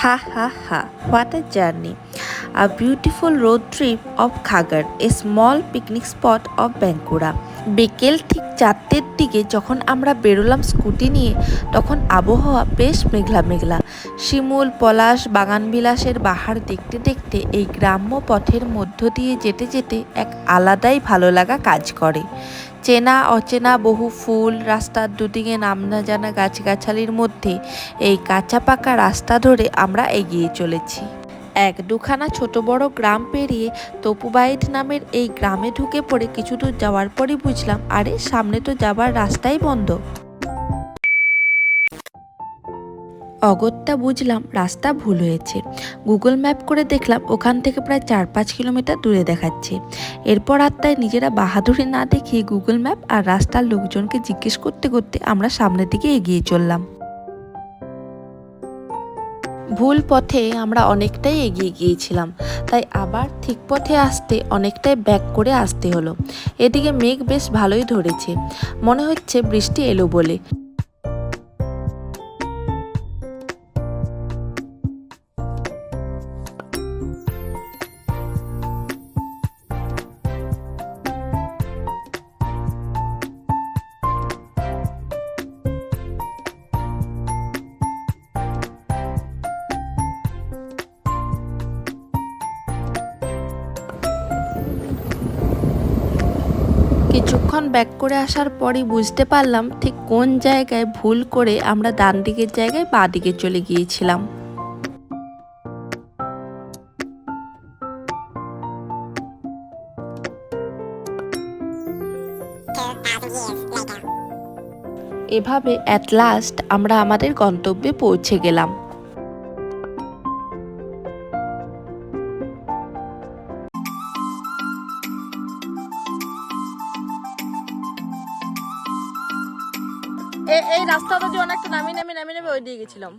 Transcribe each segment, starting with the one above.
Ha ha ha, what a journey. A beautiful road trip of Khagar, a small picnic spot of Bankura. বিকেল ঠিক চারটের দিকে যখন আমরা বেরোলাম স্কুটি নিয়ে তখন আবহাওয়া বেশ মেঘলা মেঘলা শিমুল পলাশ বাগানবিলাসের বাহার দেখতে দেখতে এই গ্রাম্য পথের মধ্য দিয়ে যেতে যেতে এক আলাদাই ভালো লাগা কাজ করে চেনা, অচেনা বহু ফুল রাস্তার দুদিকে নাম না জানা গাছগাছালির মধ্যে এই কাঁচা পাকা রাস্তা ধরে আমরা এগিয়ে চলেছি। এক দুখানা ছোট বড় গ্রাম পেরিয়ে তপুবাইট নামের এই গ্রামে ঢুকে পড়ে কিছু দূর যাওয়ার পরই বুঝলাম, আরে সামনে তো যাবার রাস্তাই বন্ধ। অগত্যা বুঝলাম রাস্তা ভুল হয়েছে। গুগল ম্যাপ করে দেখলাম ওখান থেকে প্রায় চার পাঁচ কিলোমিটার দূরে দেখাচ্ছে। এরপর আত্মায় নিজেরা বাহাদুরি না দেখিয়ে গুগল ম্যাপ আর রাস্তার লোকজনকে জিজ্ঞেস করতে করতে আমরা সামনের দিকে এগিয়ে চললাম। ভুল পথে আমরা অনেকটাই এগিয়ে গিয়েছিলাম, তাই আবার ঠিক পথে আসতে অনেকটাই ব্যাক করে আসতে হলো। এদিকে মেঘ বেশ ভালোই ধরেছে। মনে হচ্ছে বৃষ্টি এলো বলে। কিছুক্ষণ ব্যাক করে আসার পরই বুঝতে পারলাম ঠিক কোন জায়গায় ভুল করে আমরা ডান দিকের জায়গায় বাঁ দিকে চলে গিয়েছিলাম। এভাবে অ্যাট লাস্ট আমরা আমাদের গন্তব্যে পৌঁছে গেলাম। এই রাস্তাটা দিয়ে অনেকটা নামি নামি নামি নামি ওই দিয়ে গেছিলাম।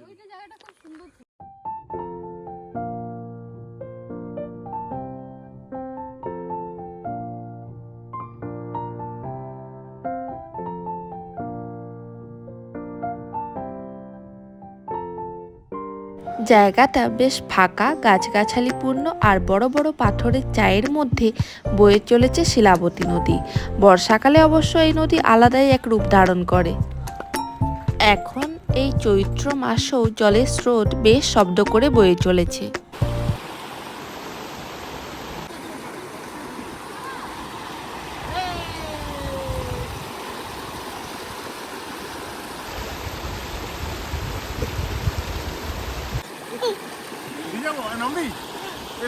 জায়গাটা বেশ ফাঁকা গাছগাছালিপূর্ণ আর বড় বড় পাথরের চায়ের মধ্যে বয়ে চলেছে শিলাবতী নদী। বর্ষাকালে অবশ্য এই নদী আলাদাই এক রূপ ধারণ করে। এখন এই চৈত্র মাসেও জলের স্রোত বেশ শব্দ করে বয়ে চলেছে non vi? Eh,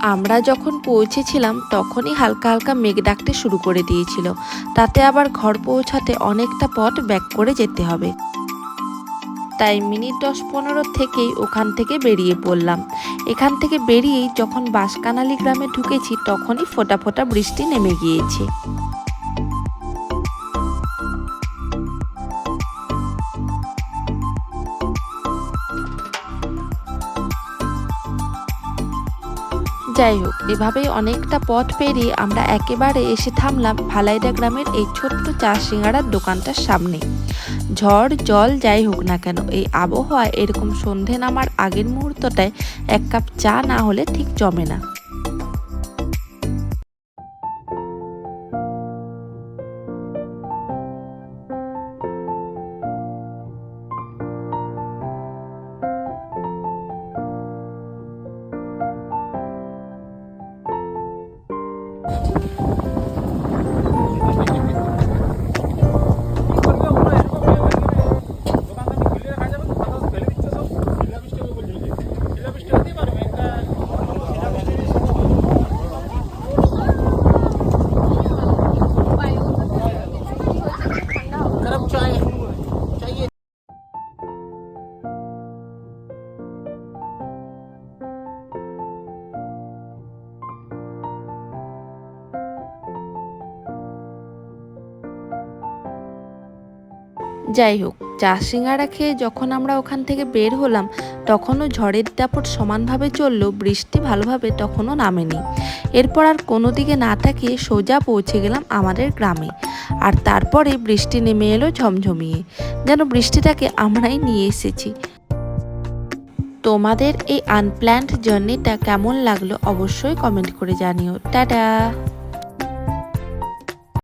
আমরা যখন পৌঁছেছিলাম, তখনই হালকা হালকা মেঘ ডাকতে শুরু করে দিয়েছিল। তাতে আবার ঘর পৌঁছাতে অনেকটা পথ ব্যাক করে যেতে হবে। তাই মিনিট দশ পনেরো থেকেই ওখান থেকে বেরিয়ে পড়লাম। এখান থেকে বেরিয়েই যখন বাঁশকানালি গ্রামে ঢুকেছি, তখনই ফোটা ফোটা বৃষ্টি নেমে গিয়েছে। যাই হোক এভাবেই অনেকটা পথ পেরিয়ে আমরা একেবারে এসে থামলাম ভালাইডা গ্রামের এই ছোট্ট চা সিঙ্গারার দোকানটার সামনে। ঝড়, জল যাই হোক না কেন, এই আবহাওয়া এরকম সন্ধে নামার আগের মুহূর্তটায় এক কাপ চা না হলে ঠিক জমে না। যাই হোক, চা সিঙ্গারা খেয়ে যখন আমরা ওখান থেকে বের হলাম, তখনও ঝড়ের দাপট সমানভাবে চললেও বৃষ্টি ভালোভাবে তখনও নামেনি। এরপর আর কোনো দিকে না তাকিয়ে সোজা পৌঁছে গেলাম আমাদের গ্রামে। আর তারপরে বৃষ্টি নেমে এলো ঝমঝমিয়ে। যেন বৃষ্টিটাকে আমরাই নিয়ে এসেছি। তোমাদের এই আনপ্ল্যান্ড জার্নিটা কেমন লাগল অবশ্যই কমেন্ট করে জানিও। টাটা!